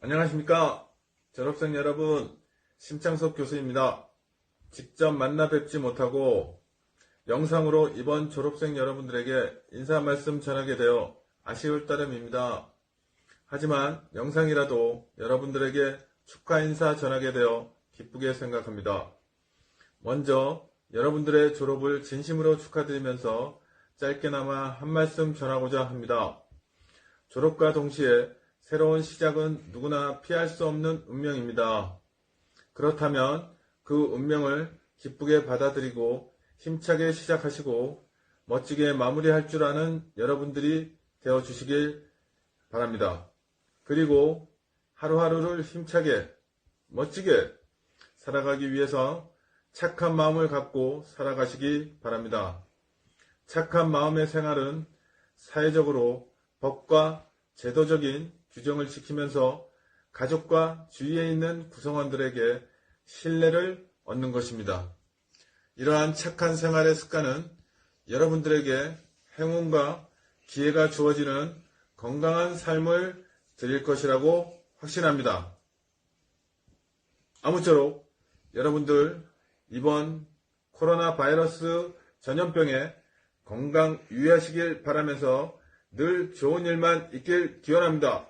안녕하십니까. 졸업생 여러분, 심창석 교수입니다. 직접 만나 뵙지 못하고 영상으로 이번 졸업생 여러분들에게 인사 말씀 전하게 되어 아쉬울 따름입니다. 하지만 영상이라도 여러분들에게 축하 인사 전하게 되어 기쁘게 생각합니다. 먼저 여러분들의 졸업을 진심으로 축하드리면서 짧게나마 한 말씀 전하고자 합니다. 졸업과 동시에 새로운 시작은 누구나 피할 수 없는 운명입니다. 그렇다면 그 운명을 기쁘게 받아들이고 힘차게 시작하시고 멋지게 마무리할 줄 아는 여러분들이 되어 주시길 바랍니다. 그리고 하루하루를 힘차게 멋지게 살아가기 위해서 착한 마음을 갖고 살아가시기 바랍니다. 착한 마음의 생활은 사회적으로 법과 제도적인 규정을 지키면서 가족과 주위에 있는 구성원들에게 신뢰를 얻는 것입니다. 이러한 착한 생활의 습관은 여러분들에게 행운과 기회가 주어지는 건강한 삶을 드릴 것이라고 확신합니다. 아무쪼록 여러분들 이번 코로나 바이러스 전염병에 건강 유의하시길 바라면서 늘 좋은 일만 있길 기원합니다.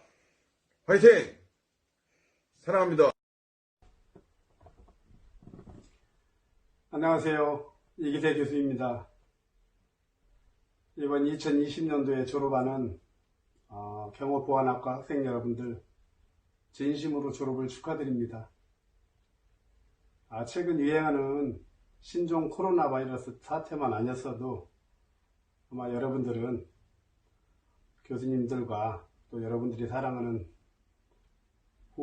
화이팅! 사랑합니다. 안녕하세요. 이기태 교수입니다. 이번 2020년도에 졸업하는 어, 경호보안학과 학생 여러분들 진심으로 졸업을 축하드립니다. 아, 최근 유행하는 신종 코로나 바이러스 사태만 아니었어도 아마 여러분들은 교수님들과 또 여러분들이 사랑하는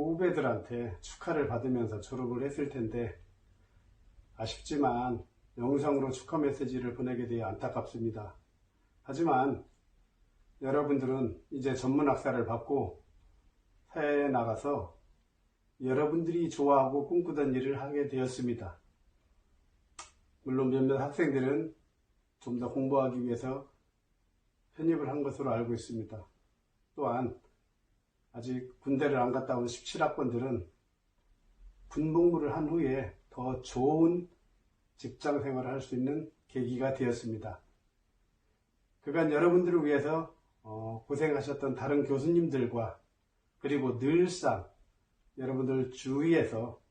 후배들한테 축하를 받으면서 졸업을 했을 텐데 아쉽지만 영상으로 축하 메시지를 보내게 되어 안타깝습니다. 하지만 여러분들은 이제 전문 학사를 받고 사회에 나가서 여러분들이 좋아하고 꿈꾸던 일을 하게 되었습니다. 물론 몇몇 학생들은 좀 더 공부하기 위해서 편입을 한 것으로 알고 있습니다. 또한 아직 군대를 안 갔다 온 17학번들은 군복무를 한 후에 더 좋은 직장 생활을 할 수 있는 계기가 되었습니다. 그간 여러분들을 위해서 어, 고생하셨던 다른 교수님들과 그리고 늘상 여러분들 주위에서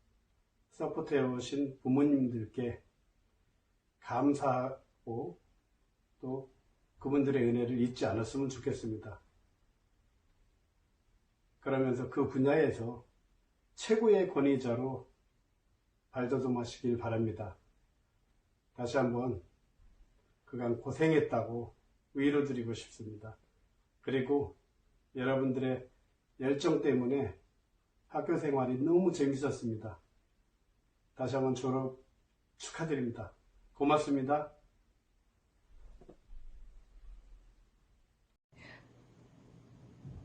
서포트해 오신 부모님들께 감사하고 또 그분들의 은혜를 잊지 않았으면 좋겠습니다. 그러면서 그 분야에서 최고의 권위자로 발돋움하시길 바랍니다. 다시 한번 그간 고생했다고 위로드리고 싶습니다. 그리고 여러분들의 열정 때문에 학교 생활이 너무 재밌었습니다. 다시 한번 졸업 축하드립니다. 고맙습니다.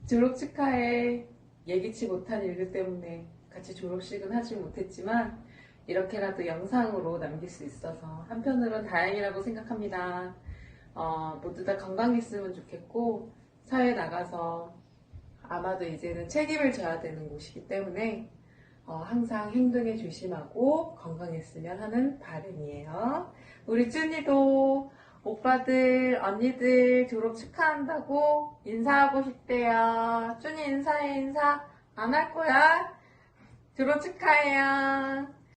졸업 축하해. 예기치 못한 일들 때문에 같이 졸업식은 하지 못했지만 이렇게라도 영상으로 남길 수 있어서 한편으론 다행이라고 생각합니다. 어, 모두 다 건강했으면 좋겠고 사회에 나가서 아마도 이제는 책임을 져야 되는 곳이기 때문에 어, 항상 행동에 조심하고 건강했으면 하는 바람이에요. 우리 쭈니도 오빠들, 언니들 졸업 축하한다고 인사하고 싶대요. 쭈니 인사해, 인사. 안 할 거야? 졸업 축하해요.